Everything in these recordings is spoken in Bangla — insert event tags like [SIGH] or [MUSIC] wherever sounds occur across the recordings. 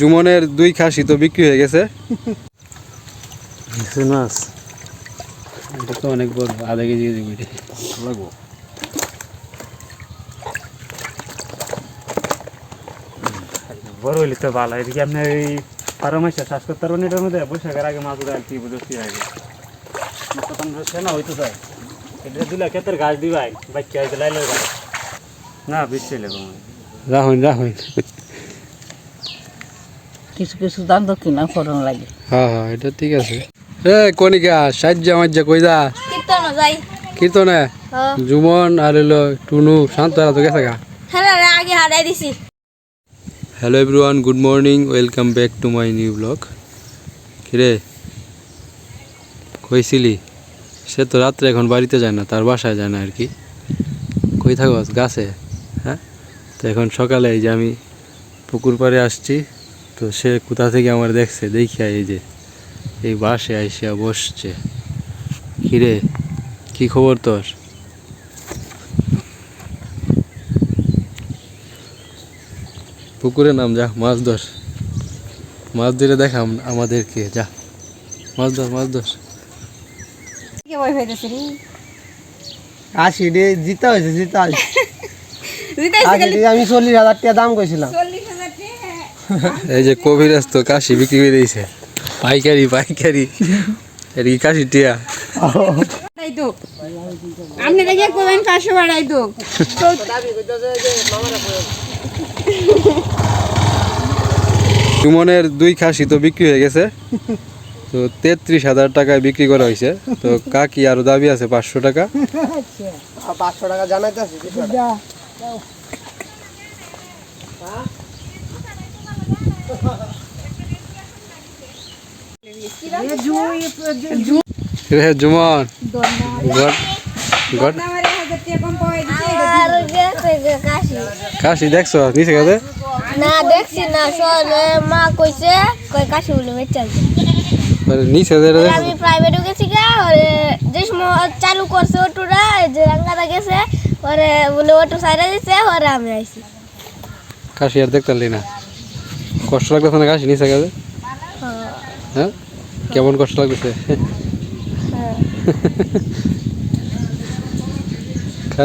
জুমনের দুই খাসি তো বিক্রি হয়ে গেছে। মাছ। এটা তো অনেক বড় আধা কেজি কেজি লাগবো। বড় হইলে তো ভালো এদিকে আপনার এই বারো মাসে শ্বাস করতে পারবেন এটার মধ্যে বৈশাখের আগে মাছ উঠে আর কি বুঝতে আগে আমরা সেনা হইতে চাই। এটা দিলে ক্ষেতের গাছ দিবাই বাচ্চা হইতে লাইলে না বেশি লেগে রাহুন রাহুন কিছু কিছু দাম তো কিনা করন লাগে। হ্যাঁ হ্যাঁ এটা ঠিক আছে। এ কনিকা সাজ্জা মাজ্জা কই যা? কীর্তন যাই। কীর্তনে? হ্যাঁ। জুমন আর হলো টুনু শান্ত এরা তো গেছে গা। হ্যাঁ আগে হারাই দিছি। Hello everyone good morning welcome back to my new blog. কিরে? কইছিলি? সে তো রাত্রে এখন বাড়িতে যায় না তার বাসায় যায় না আর কি। কই থাকস গাছে? হ্যাঁ? তো এখন সকালে এই যে আমি পুকুর পাড়ে আসছি। তো সে কোথা থেকে আমার দেখছে? দেখিয়া এই যে এই বাসে আইসিয়া বসছে। কিরে কি খবর তোর? পুকুরে নাম যা মাছ ধর। মাছ ধরে দেখাম আমাদেরকে যা। মাছ ধর মাছ ধর। কে বই হইতেছে রে? আশি ডে জিতা হয়েছে জিতা। [LAUGHS] আমি চল্লিশ হাজার টাকা দাম কইছিলাম। [LAUGHS] এই যে কবিরাজ তো কাশি বিক্রি করে দিয়েছে। পাইকারি পাইকারি। এটা কি কাশি টিয়া? আপনি দেখে কোবেন কাশো বাড়াই তো সুমনের দুই খাসি তো বিক্রি হয়ে গেছে। তো তেত্রিশ হাজার টাকায় বিক্রি করা হয়েছে। তো কাকি আরও দাবি আছে পাঁচশো টাকা। পাঁচশো টাকা জানাইতেছি রে জুমন কাশি দেখছ? নিচে গেছে? না দেখছি না সরে মা কইছে কই কাশি বলে বেচাল মানে নিচে দেখছ আমি প্রাইভেটে গেছি গা ওরে যে সময় চালু করছে অটোরা যে রাঙ্গাটা গেছে ওরে বলে অটো সাইডে দিছে ওরে আমি আইছি। কাশি আর দেখতে পারলি না। কষ্ট লাগতেছে না কাশি নিচে গেছে? হ্যাঁ? কেমন কষ্ট লাগতেছে?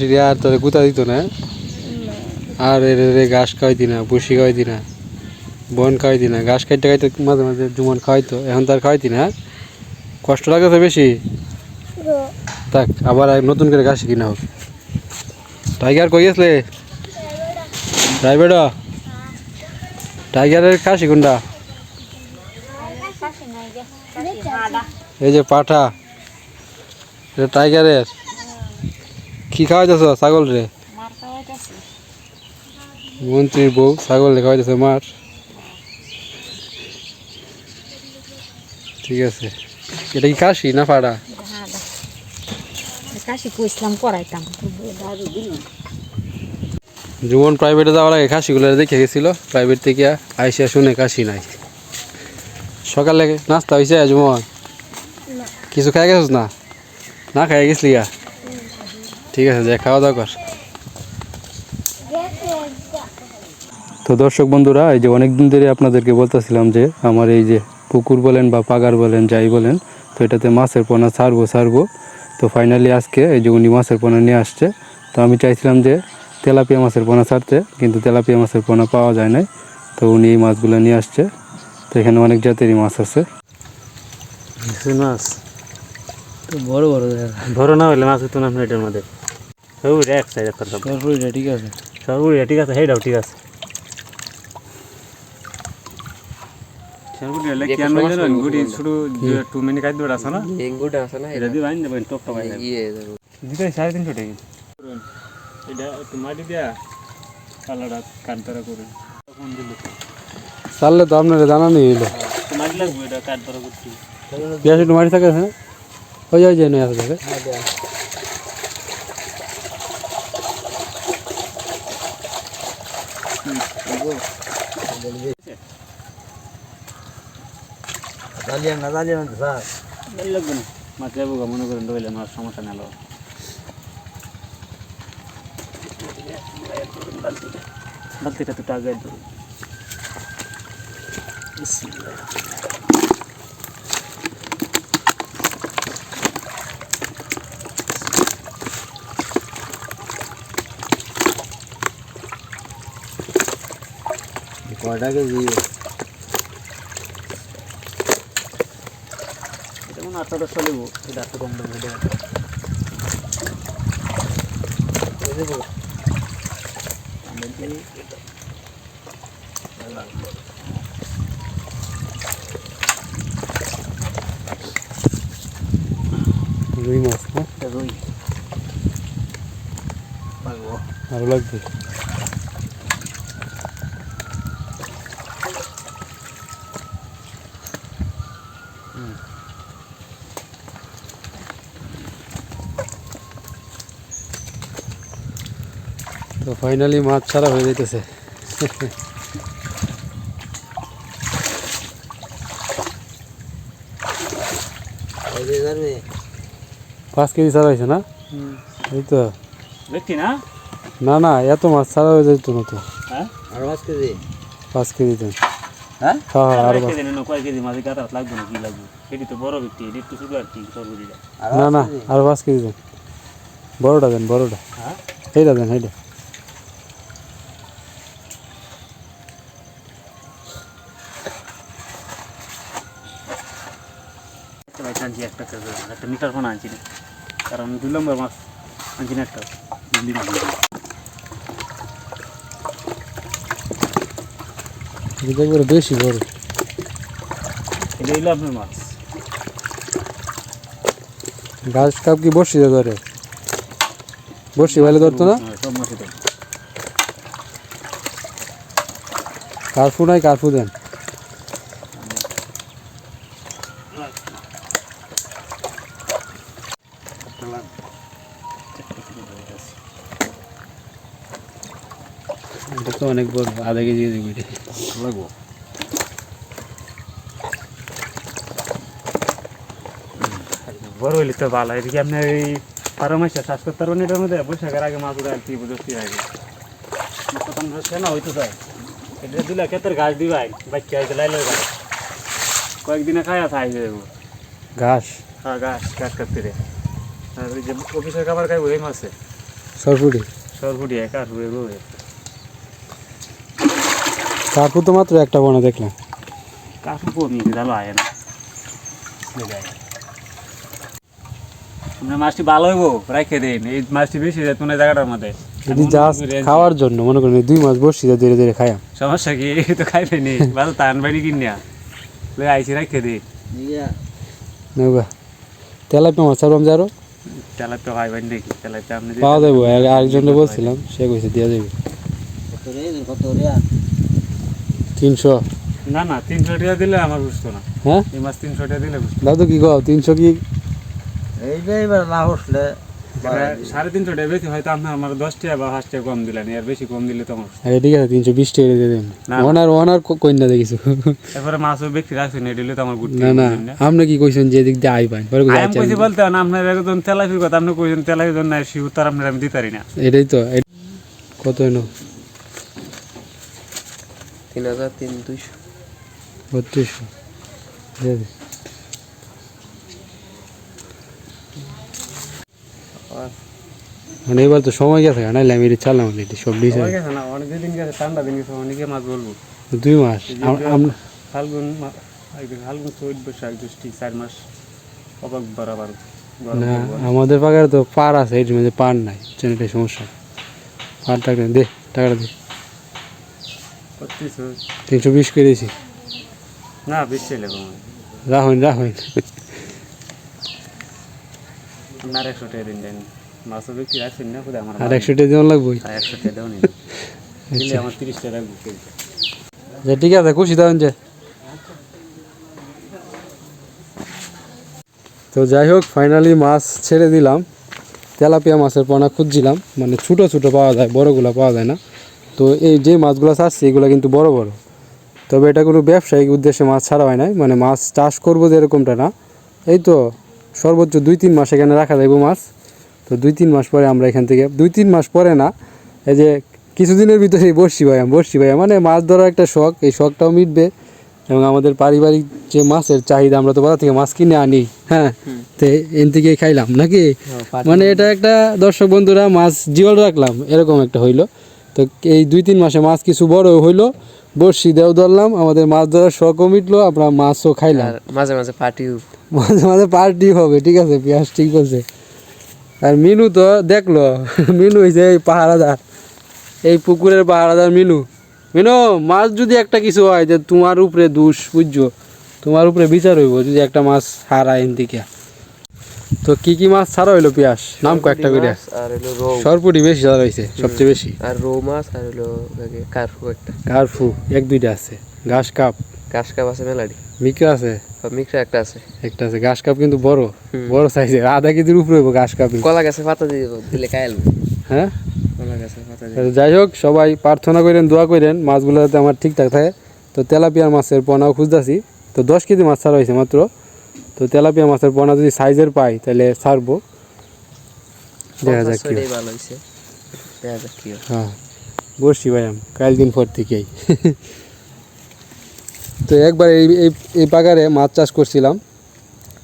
দিয়ে আর তোরে গুতা দিত না আর এর রে ঘাস খাওয়াইতি না বুসি খাওয়াইতি না বন খাওয়াইতি না ঘাস খাইতে খাইতে মাঝে মাঝে জুমন খাওয়াইতো এখন তার খাওয়াইতি না হ্যাঁ? কষ্ট লাগতেছে বেশি? থাক আবার নতুন করে ঘাস কিনা হোক। টাইগার কই গেছলে প্রাইভেট টাইগারের খাসি কোনটা? এই যে পাঠা এটা টাইগারের। কি খাওয়াইতেছ ছাগল রে? মন্ত্রীর বউ ছাগল রে খাওয়াইতেছে মার। ঠিক আছে। এটা কি কাশি না পাড়া? কাশি কইছিলাম করাইতাম। জুমন প্রাইভেটে যাওয়ার আগে খাসিগুলো দেখে গেছিল। প্রাইভেট থেকে আইসিয়া শুনে কাশি নাই। সকালে নাস্তা হয়েছে জুমন কিছু খাই গেছিস না? না খাই গেছলি ঠিক আছে, যে, খাওয়া দাওয়া কর। তো দর্শক বন্ধুরা, এই যে অনেক দিন ধরে আপনাদেরকে বলতেছিলাম যে, আমার এই যে পুকুর বলেন বা পাগার বলেন, যাই বলেন, তো এটাতে মাছের পোনা ছাড়বো ছাড়বো। তো ফাইনালি আজকে এই যে উনি মাছের পোনা নিয়ে আসছে, তো আমি চাইছিলাম যে তেলাপিয়া মাছের পোনা ছাড়তে, কিন্তু তেলাপিয়া মাছের পোনা পাওয়া যায় নাই, তো উনি এই মাছগুলো নিয়ে আসছে। তো এখানে অনেক জাতেরই মাছ আছে। মাছ? বড় বড় বড় না হইলে মাছ হইতো না এটার মধ্যে। সবুজ এক সাইড করতাম ঠিক আছে। সবুজ ঠিক আছে হেডাও ঠিক আছে। হলে সাড়ে তিনশো টাকা। এটা মাটি দেয়া পাল্লাটা কাটতারা করে। তখন তো আপনার জানানি হইল মাটি লাগবে এটা কাটতারা করতে। পেঁয়াজ একটু মারি থাকে হ্যাঁ ওই যাই যায় না আসবে জ্বালিয়ে না জ্বালিয়ে না স্যার। লাগবে না। মাছ যাব গা, মনে করেন রইলে আমার সমস্যা নেই বালতিটা তো টাকা কয়টা কেজি এটা মনে আটটা দশটা নেব এটা একটু কম দেবো এটা রুই মাছ রুই। ভালো লাগবে। তো ফাইনালি মাছ ছাড়া হয়ে যাইতেছে। পাঁচ কেজি ছাড়া হয়েছে না? এই তো। না? না না এত মাছ ছাড়া হয়ে যেত না তো। হ্যাঁ? আর পাঁচ কেজি? পাঁচ কেজি দেন হ্যাঁ? হ্যাঁ হ্যাঁ কয় পাঁচ। কেজি নেন, কয় কেজি মাঝে গাদা লাগবে না কি লাগবে? এটি তো বড় ব্যক্তি এটি একটু শুধু আর কি না না? আরও পাঁচ কেজি দেন। বড়টা দেন বড়টা। হ্যাঁ? সেইটা দেন সেইটা একটা একটা মিটার ফোন আনছি না। কারণ দুই নম্বর মাছ আনছি না একটা মাছ একবারে বেশি বড়। এটা আপনার মাছ। গাছ কাপ কি বসি ধরে? বসি ভালো ধরতো না? হ্যাঁ, সব মাছই দেয় কার্ফু নাই কার্ফু দেন এটা তো অনেক বড় আধা কেজি দেবো। লাগবো? বড় হইলে তো ভালো এদিকে আপনার এই বারো মাসে শ্বাস করতে পারবেন এটার মধ্যে বৈশাখের আগে মাছ উঠে কি? বুঝতে আগে আমরা সেনা হইতে চাই। এটা দিলে ক্ষেতের গাছ দিবাই বাচ্চা হইতে লাইলে গাছ কয়েকদিনে খায়া খাই যাব ঘাস? হ্যাঁ কাটতে রে আর ওই যে অফিসের খাবার খাইবো এই মাসে সরফুটি সরফুটি এক আর রুয়ে রুয়ে। কার্ফু তো মাত্র একটা বনা দেখলাম। ভালো আয় না। মাছটি ভালো হইব রাখে দিন এই মাছটি বেশি যেত না জায়গাটার মধ্যে। যদি জাস্ট খাওয়ার জন্য মনে করেন দুই মাস বসছি ধীরে ধীরে খাইয়াম। সমস্যা কি? এই তো খাইবে নি। ভালো তান বাড়ি কিনিয়া। লই আইসি রাখে দিন নৌকা। তেলাপিয়া মাছ যারো নাকি আপনি পাওয়া যাব পারবেন। আরেকজনকে বলছিলাম সে কইছে দেওয়া যাবে কত রে কত রে? তিনশো। না না তিনশো টাকা দিলে আমার বুঝতো না। হ্যাঁ? এই মাছ তিনশো টাকা দিলে বুঝতো। দাদু কি কও তিনশো কি? এইটা এবার না উঠলে সাড়ে তিনশো টাকা বেশি হয়তো আপনার আমার দশ টাকা বা পাঁচ টাকা কম দিলেন এর বেশি কম দিলে তো আমার আরে ঠিক আছে তিনশো বিশ টাকা দিয়ে দেবেন না। ওনার ওনার কন্যা দেখিছো। এরপরে মাছও ব্যক্তি রাখছেন এটা তো আমার ঘুরতে না না আপনি কি কইছেন যে দিক দিয়ে আই পান পরে কইছে, আচ্ছা, কইছি বলতে না আপনার একজন তেলাপির কথা আপনি কইছেন তেলাপির জন্য সে উত্তর আপনার আমি দিতে পারি না। এটাই তো কত এনো? তিন হাজার তিন দুইশো বত্রিশশো মানে এবার তো সময় গেছে আমি চালাম এটা সব ডিসে সবাই গেছে না অনেক দিন গেছে ঠান্ডা দিন গেছে অনেকে মাছ বলব দুই মাস। আম- আম- ফাল্গুন একদিন ফাল্গুন চৈত বৈশাখ জ্যৈষ্ঠী চার মাস অবাক বরাবর না আমাদের পাকারে তো পার আছে এর মধ্যে পার নাই সমস্যা। পার টাকা দে টাকাটা দে। তিনশো বিশ করে দিয়েছি না বেশি রাখুন রাখুন আপনার একশো টাকা দিন দেন। মাছও ব্যক্তি রাখছেন না কোথায় আমার আর একশো টাকা লাগবে। একশো টাকা দেওয়া নেই। দিলে আমার তিরিশ টাকা যে ঠিক আছে খুশি থাকুন যে। তো যাই হোক ফাইনালি মাছ ছেড়ে দিলাম। তেলাপিয়া মাছের পোনা খুঁজছিলাম মানে ছোটো ছোটো পাওয়া যায় বড়গুলো পাওয়া যায় না। তো এই যে মাছগুলো ছাড়ছি এগুলো কিন্তু বড় বড়। তবে এটা কোনো ব্যবসায়িক উদ্দেশ্যে মাছ ছাড়া হয় নাই। মানে মাছ চাষ করব যে এরকমটা না। এই তো সর্বোচ্চ দুই তিন মাস এখানে রাখা যাইব মাছ। তো দুই তিন মাস পরে আমরা এখান থেকে দুই তিন মাস পরে না এই যে কিছুদিনের ভিতরেই বসছি ভাইয়া বসছি ভাইয়া। মানে মাছ ধরার একটা শখ এই শখটাও মিটবে। এবং আমাদের পারিবারিক যে মাছের চাহিদা আমরা তো বাজার থেকে মাছ কিনে আনি। হ্যাঁ তো এন থেকেই খাইলাম নাকি? মানে এটা একটা দর্শক বন্ধুরা মাছ জিওল রাখলাম এরকম একটা হইল। তো এই দুই তিন মাসে মাছ কিছু বড় হইল বড়শি দেও ধরলাম আমাদের মাছ ধরার শখও মিটলো আমরা মাছও খাইলাম। আর মাঝে মাঝে পার্টিও। মাঝে মাঝে পার্টি হবে ঠিক আছে পেঁয়াজ ঠিক বলছে। আর মিনু তো দেখল মিনু হয়েছে এই পাহারাদার এই পুকুরের পাহারাদার মিনু। মিনু মাছ যদি একটা কিছু হয় যে তোমার উপরে দুষ বুঝছ? তোমার উপরে বিচার হইব যদি একটা মাছ হারায় দিকে তো কি কি মাছ ছাড়া হইল পেঁয়াজ নাম কয়েকটা করে আর হলো রৌ। সরপুটি বেশি ছাড়া হয়েছে সবচেয়ে বেশি। আর রৌ মাছ আর হলো কার্ফু একটা। কারফু এক দুইটা আছে। ঘাস কাপ। কাশ কাপ আছে মেলাডি। মিকরা আছে? মিক্সা একটা আছে। একটা আছে। ঘাস কাপ কিন্তু বড়। বড় সাইজের। আধা কেজির উপরে হইব ঘাস কাপ। কলা গাছে পাতা দিয়ে দিলে কায়াল হ্যাঁ? কলা গাছে পাতা দিয়ে। যাই হোক সবাই প্রার্থনা করেন দোয়া করেন। মাছগুলো যাতে আমার ঠিকঠাক থাকে। তো তেলাপিয়া মাছের পোনাও খুঁজতেছি। তো দশ কেজি মাছ ছাড়া হয়েছে মাত্র। তো তেলাপিয়া মাছের পোনা যদি সাইজের পাই তাহলে ছাড়বো। দেখা যাক কি হয়। ভালো হয়েছে দেখা যাক কি হ্যাঁ। বসছি ভাই আমি কাল দিন পর থেকেই। [LAUGHS] তো একবার এই এই এই পাগারে মাছ চাষ করছিলাম।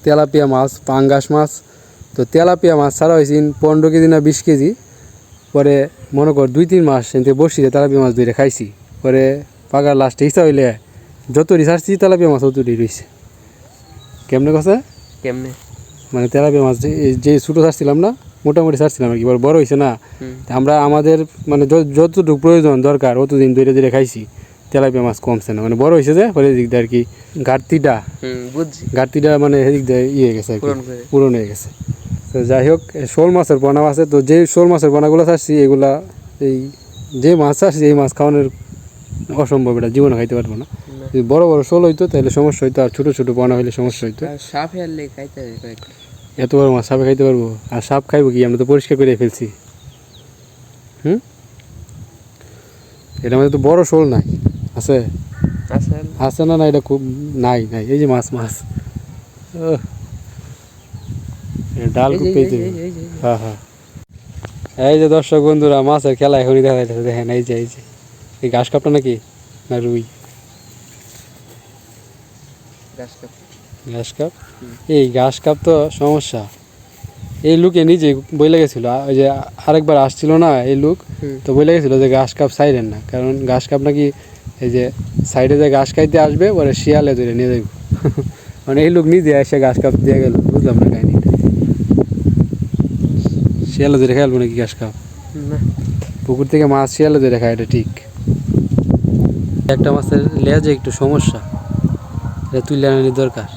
তেলাপিয়া মাছ পাঙ্গাস মাছ। তো তেলাপিয়া মাছ ছাড়া হয়েছে পনেরো কেজি না বিশ কেজি। পরে মনে কর দুই তিন মাস এনতে বসিতে তেলাপিয়া মাছ ধরে খাইছি। পরে পাগার লাস্টে ইচ্ছা হইলে যত রিসার্চি তেলাপিয়া মাছ অতটি রয়েছে কেমনে কথা কেমনে? মানে তেলাপিয়া মাছ যে- ছোটো ছাড়ছিলাম না মোটামুটি ছাড়ছিলাম আর কি বড় হয়েছে না। আমরা আমাদের মানে যতটুকু প্রয়োজন দরকার অতদিন ধরে ধরে খাইছি। তেলাপিয়া মাছ কমছে না মানে বড় হয়েছে যে পরে এদিক দিয়ে আর কি ঘাটতিটা ঘাটতিটা মানে এদিক দিয়ে ইয়ে হয়ে গেছে আর কি পূরণ হয়ে গেছে। তো যাই হোক শোল মাছের পোনা আছে তো যে শোল মাছের পোনাগুলো ছাড়ছি এগুলা এই যে মাছ ছাড়ছি এই মাছ খাওয়ানোর অসম্ভব এটা জীবনে খাইতে পারব না। যদি বড় বড় শোল হইতো তাহলে সমস্যা হইতো। আর ছোটো ছোটো পোনা হইলে সমস্যা হইতো। সাপ খাইতে এত বড় মাছ সাপে খাইতে পারব? আর সাপ খাইবো কি? আমরা তো পরিষ্কার করে ফেলছি। হুম? এটা মধ্যে তো বড় শোল নাই। আছে? আছে। না না এটা খুব নাই নাই। এই যে মাছ মাছ। ডাল খুব পেয়েছে। হ্যাঁ হ্যাঁ। এই যে দর্শক বন্ধুরা মাছের খেলা এখনই দেখা যাচ্ছে দেখেন এই যে এই যে। এই ঘাস কাপটা নাকি? না রুই? ঘাস কাপ এই ঘাস কাপ তো সমস্যা। এই লুকে নিজে বইলে গেছিল ওই যে আরেকবার আসছিল না এই লুক তো বইলে গেছিল যে ঘাস কাপ সাইডেন না কারণ ঘাস কাপ নাকি এই যে সাইডে যে ঘাস খাইতে আসবে পরে শিয়ালে ধরে নিয়ে যাইব। [LAUGHS] মানে এই লোক নিজে এসে ঘাস কাপ দিয়ে গেল বুঝলাম না কাহিনিটা। শিয়ালে ধরে খেলব নাকি ঘাস কাপ পুকুর থেকে মাছ শিয়ালে ধরে খায় এটা ঠিক। একটা মাছের লেজে একটু সমস্যা। এটা তুলে আনানি দরকার।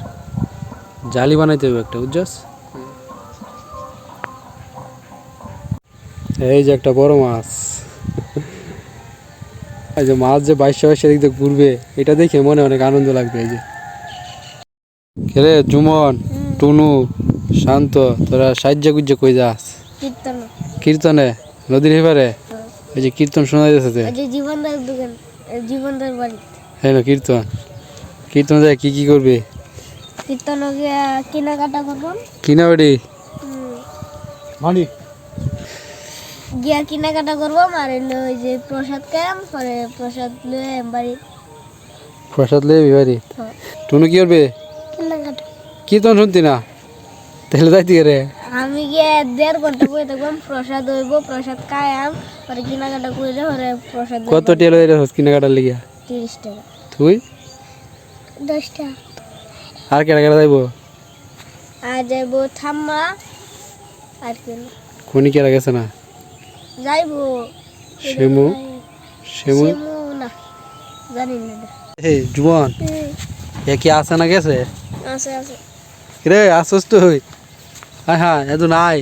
জালি বানাইতে হবে একটা বুঝছস? এই যে একটা বড় মাছ। এই যে মাছ যে বাইশে বাইশে দিক দিয়ে ঘুরবে এটা দেখে মনে অনেক আনন্দ লাগবে এই যে। খেলে জুমন টুনু শান্ত তোরা সাহায্য গুজ্জে কই যাস? কীর্তনে। নদীর হেপারে এই যে কীর্তন শোনা যাচ্ছে জীবনদার দোকান জীবনদার বাড়ি হ্যালো কীর্তন। কীর্তন যায় কি কি করবে? কীর্তন গিয়ে কেনাকাটা করব। কিনা বাড়ি হুম। মানি। গিয়া কেনাকাটা করব আর এলো ওই যে প্রসাদ খাইলাম পরে প্রসাদ লয়ে বাড়ি। প্রসাদ লেবি বিবাড়ি হ্যাঁ। টুনু কি করবে? কেনাকাটা। কীর্তন শুনতি না? তাহলে যাইতি রে আমি গিয়ে দেড় ঘণ্টা বসে থাকলাম প্রসাদ হইব প্রসাদ খাইলাম পরে কিনা কেনাকাটা করে পরে প্রসাদ কত টেলো এটা কিনা কাটার লিগিয়া তিরিশ টাকা। তুই? দশ টাকা আর কেটা যাইব? আর যাইবো থাম্মা আর কি খনি কেটা গেছে না? যাইবো। শিমু শিমু শিমু না জানি না। এই জুবন এ। কি আসে না গেছে? আছে আছে। রে আসস তুই? হ্যাঁ হ্যাঁ এত নাই।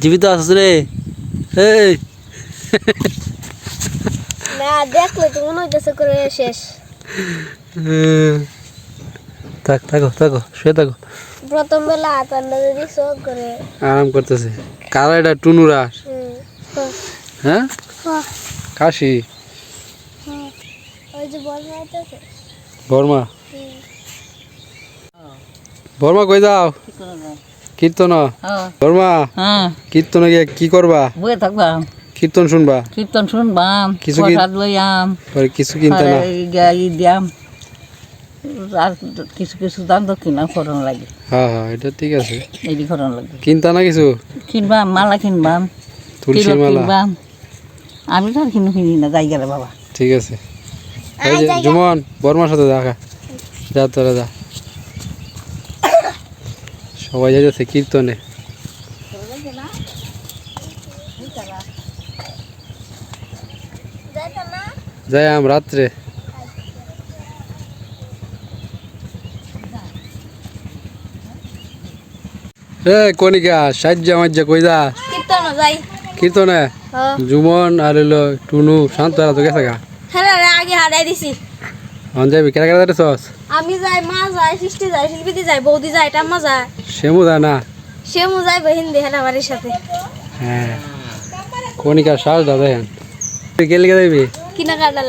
জীবিত আসস রে। এই। না দেখলে তো মনে হইতেছে করে শেষ। থাক থাকো থাকো শুয়ে থাকো। প্রথম বেলা যদি শোক করে। আরাম করতেছে। কারা এটা? টুনুরা? হ্যাঁ? কাশি? বর্মা বর্মা? কই যাও? কীর্তন? হ্যাঁ। বর্মা? হ্যাঁ। কীর্তনে গিয়ে কি করবা? বয়ে থাকবা? কীর্তন শুনবা? কীর্তন শুনবাম কিছু প্রসাদ লইয়াম পরে কিছু কিনতে না? ই দিয়াম আর কিছু কিছু দান দক্ষিণা করন লাগে। হ্যাঁ হ্যাঁ এটা ঠিক আছে। এটি করন লাগে। কিনতা না কিছু? কিনবাম মালা কিনবাম তুলসীর মালা। কিনবাম। আমি তো আর কিনু কিনি না যাই গেলে বাবা। ঠিক আছে। এই যে জুমন বর্মার সাথে দেখা। যা তোরা যা। সবাই যাইতেছে কীর্তনে। যাই আম রাত্রে। এ কনিকা সাজ্জা মাজ্জা কই যা? কীর্তন হ্যাঁ। জুমন আর হইল টুনু শান্ত তো গেছে গা। হ্যাঁ আগে হারাই দিছি। অন যাবি কেরা কেরা যাইতেছস আমি যাই মা যাই সৃষ্টি যাই শিল্পীতি যাই বৌদি যায় টাম্মা না? যাই হ্যাঁ সাথে। হ্যাঁ। কনিকা শ্বাস দা দেখেন।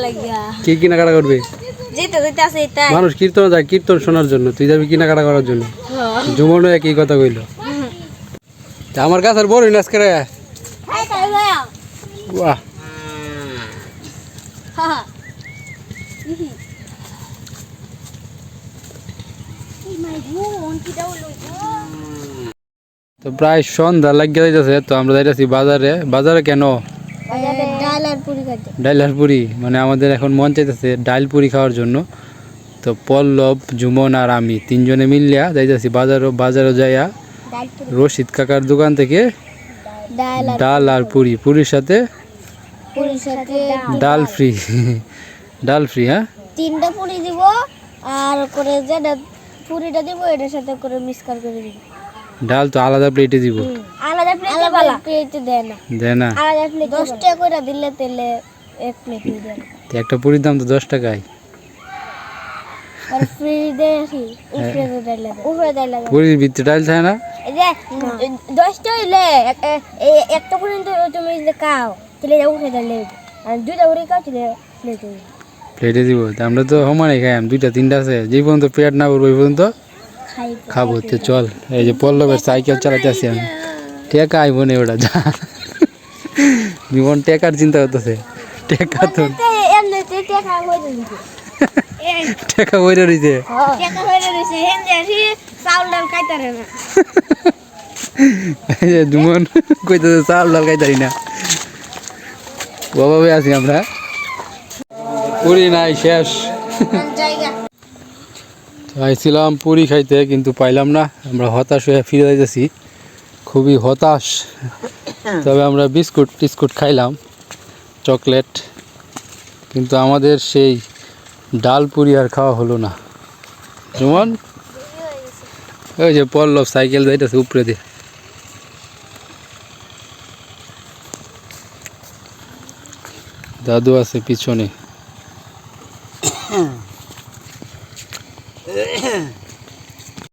লাগিয়া। কি কেনাকাটা করবি? যেতে যেতে আছে এটাই। মানুষ কীর্তন যায় কীর্তন শোনার জন্য। তুই যাবি কেনাকাটা করার জন্য। জুমনও একই কথা কইল। আমার কাছে আর বড় নাচ করে বাহ। তো প্রায় সন্ধ্যা লাগিয়ে যাইতেছে তো আমরা যাইতেছি বাজারে। বাজারে কেন? ডাল আর পুরি মানে আমাদের এখন মন চাইতেছে ডাইল পুরি খাওয়ার জন্য। তো পল্লব জুমন আর আমি তিনজনে মিলিয়া যাইতেছি বাজারও বাজারও যাইয়া রশিদ কাকার দোকান থেকে ডাল আর পুরি পুরির সাথে ডাল ফ্রি। [LAUGHS] ডাল ফ্রি হ্যাঁ? তিনটা পুরি দিব আর করে যেটা পুরিটা দিব এটার সাথে করে মিক্সকার করে দিব। ডাল তো আলাদা প্লেটে দিব। প্লেট আলাদা প্লেটে দেয় না। দেয় না। আলাদা প্লেট দশ টাকা করে দিলে তেলে এক প্লেট দেয় তো একটা পুরির দাম তো দশ টাকায়। আর ফ্রি দেয় কি? উপরে দেয় লাগে উপরে দেয় লাগে পুরির ভিতরে ডাল থাকে না? এই যে দশটা হইলে এক- এ- এ- একটা পর্যন্ত তুমি যদি খাও তাহলে উঠে দেয় লেগে আর দুইটা করে খাও তাহলে প্লেট প্লেটে দিব। আমরা তো সমানে খাই দুইটা তিনটা আছে। যে পর্যন্ত পেট না পর্যন্ত খাব। তো চল এই যে পল্লবের সাইকেল চালাতে আসি আমি। টেকা আইব না ওটা যা। জীবন টেকার চিন্তা করতেছে। টেকা তো টাকা বইরে যে জুমন কইতেছে, চাল ডাল খাইতারি না। বাবা আছি আমরা। পুরি নাই, শেষ। আইছিলাম পুরি খাইতে, কিন্তু পাইলাম না। আমরা হতাশ হয়ে ফিরে যাইতেছি। খুবই হতাশ। তবে আমরা বিস্কুট, টিস্কুট খাইলাম, চকলেট। কিন্তু আমাদের সেই ডাল পুরি আর খাওয়া হলো না। যেমন ওই যে পল্লব সাইকেল যাইতেছে উপরে দিয়ে। দাদু আছে পিছনে।